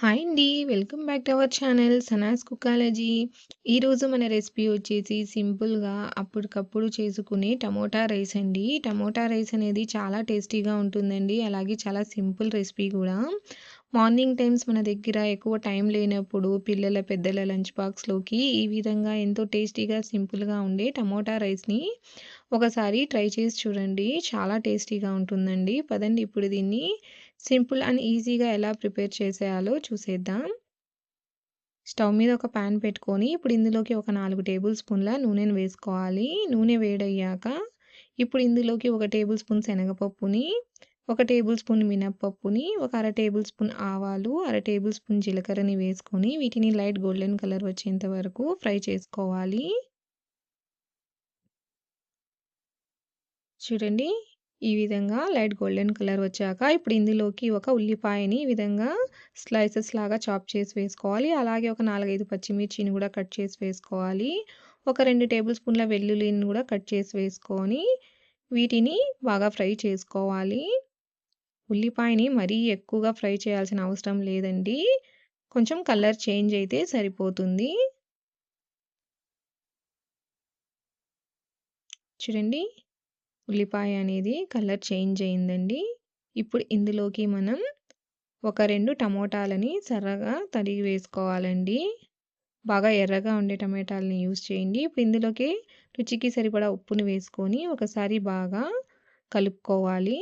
Hi అండి. Welcome back to our channel Sana's cookology. ఈరోజు మన రెసిపీ వచ్చేసి సింపుల్‌గా అప్పటికప్పుడు చేసుకునే టమోటా రైస్ అండి. టమోటా రైస్ అనేది చాలా టేస్టీగా ఉంటుందండి. అలాగే చాలా సింపుల్ రెసిపీ కూడా. మార్నింగ్ టైమ్స్ మన దగ్గర ఎక్కువ టైం లేనప్పుడు పిల్లల, పెద్దల లంచ్ బాక్స్‌లోకి ఈ విధంగా ఎంతో టేస్టీగా, సింపుల్‌గా ఉండే టమోటా రైస్‌ని ఒకసారి ట్రై చేసి చూడండి. చాలా టేస్టీగా ఉంటుందండి. పదండి ఇప్పుడు దీన్ని సింపుల్ అండ్ ఈజీగా ఎలా ప్రిపేర్ చేసేయాలో చూసేద్దాం. స్టవ్ మీద ఒక ప్యాన్ పెట్టుకొని ఇప్పుడు ఇందులోకి ఒక నాలుగు టేబుల్ స్పూన్ల నూనెను వేసుకోవాలి. నూనె వేడయ్యాక ఇప్పుడు ఇందులోకి ఒక టేబుల్ స్పూన్ శనగపప్పుని, ఒక టేబుల్ స్పూన్ మినప్పప్పుని, ఒక అర టేబుల్ స్పూన్ ఆవాలు, అర టేబుల్ స్పూన్ జీలకర్రని వేసుకొని వీటిని లైట్ గోల్డెన్ కలర్ వచ్చేంత వరకు ఫ్రై చేసుకోవాలి. చూడండి ఈ విధంగా లైట్ గోల్డెన్ కలర్ వచ్చాక ఇప్పుడు ఇందులోకి ఒక ఉల్లిపాయని ఈ విధంగా స్లైసెస్ లాగా చాప్ చేసి వేసుకోవాలి. అలాగే ఒక 4, 5 పచ్చిమిర్చిని కూడా కట్ చేసి వేసుకోవాలి. ఒక రెండు టేబుల్ స్పూన్ల వెల్లుల్లిని కూడా కట్ చేసి వేసుకొని వీటిని బాగా ఫ్రై చేసుకోవాలి. ఉల్లిపాయని మరీ ఎక్కువగా ఫ్రై చేయాల్సిన అవసరం లేదండి. కొంచెం కలర్ చేంజ్ అయితే సరిపోతుంది. చూడండి ఉల్లిపాయ అనేది కలర్ చేంజ్ అయిందండి. ఇప్పుడు ఇందులోకి మనం ఒక రెండు టమోటాలని సరగా తరిగి వేసుకోవాలండి. బాగా ఎర్రగా ఉండే టమాటాలని యూస్ చేయండి. ఇప్పుడు ఇందులోకి రుచికి సరిపడా ఉప్పుని వేసుకొని ఒకసారి బాగా కలుపుకోవాలి.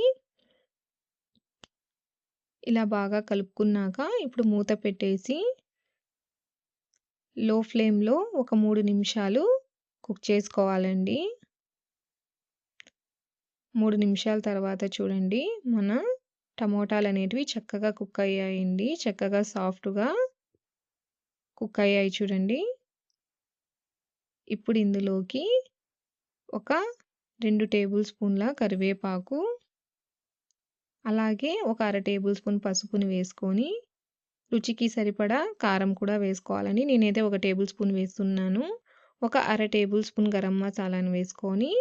ఇలా బాగా కలుపుకున్నాక ఇప్పుడు మూత పెట్టేసి లో ఫ్లేమ్‌లో ఒక మూడు నిమిషాలు కుక్ చేసుకోవాలండి. మూడు నిమిషాల తర్వాత చూడండి మన టమోటాలు అనేటివి చక్కగా కుక్ అయ్యాయండి. చక్కగా సాఫ్ట్‌గా కుక్ అయ్యాయి చూడండి. ఇప్పుడు ఇందులోకి ఒక రెండు టేబుల్ స్పూన్ల కరివేపాకు, అలాగే ఒక అర టేబుల్ స్పూన్ పసుపుని వేసుకొని రుచికి సరిపడా కారం కూడా వేసుకోవాలని నేనైతే ఒక టేబుల్ స్పూన్ వేస్తున్నాను. ఒక అర టేబుల్ స్పూన్ గరం మసాలాను వేసుకొని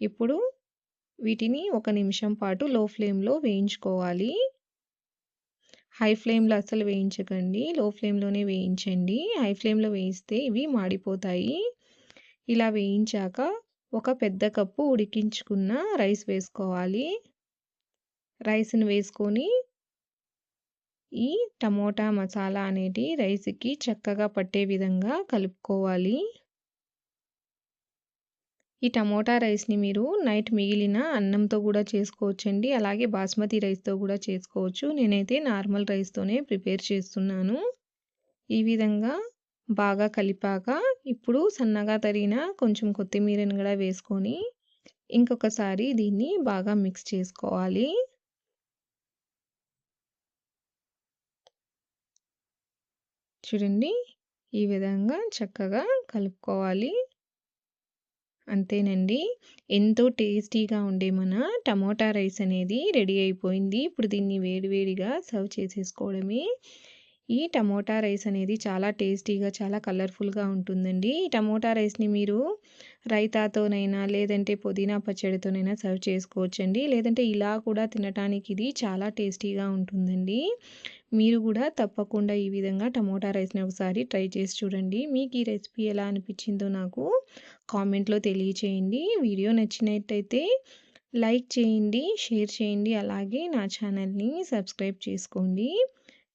ఇప్పుడు వీటిని ఒక నిమిషం పాటు లో ఫ్లేమ్‌లో వేయించుకోవాలి. హై ఫ్లేమ్‌లో అస్సలు వేయించకండి. లో ఫ్లేమ్‌లోనే వేయించండి. హై ఫ్లేమ్‌లో వేయిస్తే ఇవి మాడిపోతాయి. ఇలా వేయించాక ఒక పెద్ద కప్పు ఉడికించుకున్న రైస్ వేసుకోవాలి. రైస్‌ని వేసుకొని ఈ టమోటా మసాలా అనేది రైస్‌కి చక్కగా పట్టే విధంగా కలుపుకోవాలి. ఈ టమోటా రైస్‌ని మీరు నైట్ మిగిలిన అన్నంతో కూడా చేసుకోవచ్చండి. అలాగే బాస్మతి రైస్‌తో కూడా చేసుకోవచ్చు. నేనైతే నార్మల్ రైస్‌తోనే ప్రిపేర్ చేస్తున్నాను. ఈ విధంగా బాగా కలిపాక ఇప్పుడు సన్నగా తరిగిన కొంచెం కొత్తిమీరని కూడా వేసుకొని ఇంకొకసారి దీన్ని బాగా మిక్స్ చేసుకోవాలి. చూడండి ఈ విధంగా చక్కగా కలుపుకోవాలి. అంతేనండి. ఎంతో టేస్టీగా ఉండే మన టమోటా రైస్ అనేది రెడీ అయిపోయింది. ఇప్పుడు దీన్ని వేడివేడిగా సర్వ్ చేసేసుకోవడమే. ఈ టమోటా రైస్ అనేది చాలా టేస్టీగా, చాలా కలర్‌ఫుల్‌గా ఉంటుందండి. ఈ టమోటా రైస్‌ని మీరు రైతాతోనైనా, లేదంటే పుదీనా పచ్చడితోనైనా సర్వ్ చేసుకోవచ్చండి. లేదంటే ఇలా కూడా తినటానికి ఇది చాలా టేస్టీగా ఉంటుందండి. మీరు కూడా తప్పకుండా ఈ విధంగా టమోటా రైస్‌ని ఒకసారి ట్రై చేసి చూడండి. మీకు ఈ రెసిపీ ఎలా అనిపించిందో నాకు కామెంట్‌లో తెలియచేయండి. వీడియో నచ్చినట్టయితే లైక్ చేయండి, షేర్ చేయండి. అలాగే నా ఛానల్‌ని సబ్స్క్రైబ్ చేసుకోండి.